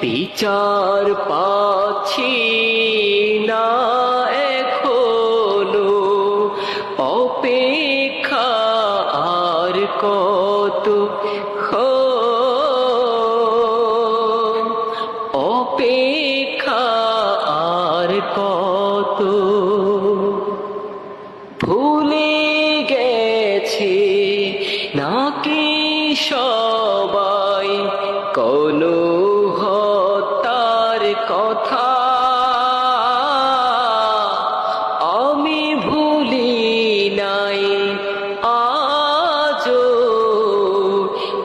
বিচার পাচ্ছি না এখনও। অপেক্ষা আর কত অপেক্ষা আর কত? ভুলে গেছে নাকি সব কোন হত্যার কথা। আমি ভুলি নাই আজও।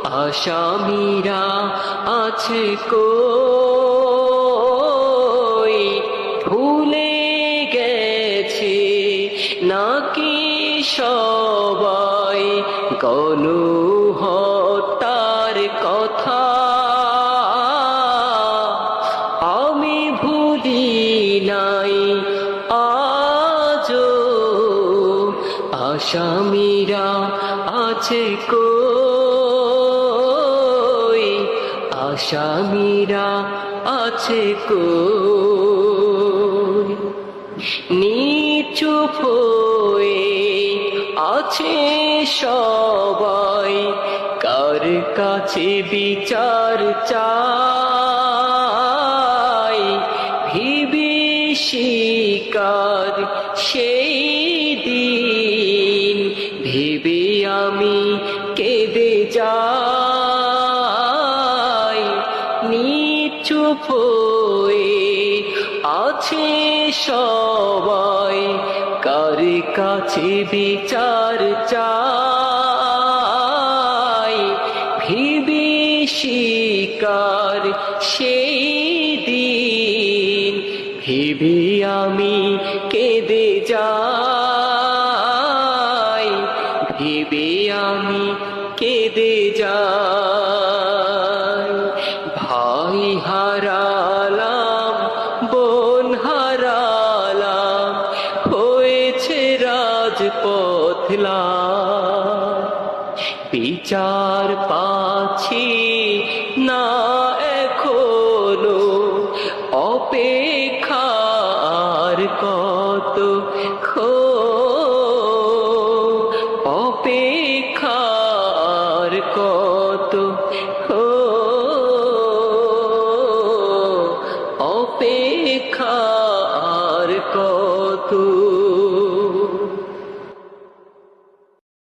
আসামিরা আছে কই? ভুলে গেছে নাকি সবাই? গণ হত্যার কথা। নাই। আজও আসামিরা আছে কই? আসামিরা আছে কই? নিচুপ হয়ে আছে সবাই। কার কাছে বিচার চাই? শিকার সেই দিন ভেবে আমি কেঁদে যাই। নিচুপ আছে সবাই, কার কাছে বিচার চাই? শিকার সেই ভেবে আমি কেঁদে যাই, ভেবে আমি কেঁদে যাই। ভাই হারালাম, বোন হারালাম, হয়েছে রাজপথলা বিচার পাচ্ছি না অপেক্ষার কত খো অপেক্ষার কত খো অপেক্ষার কত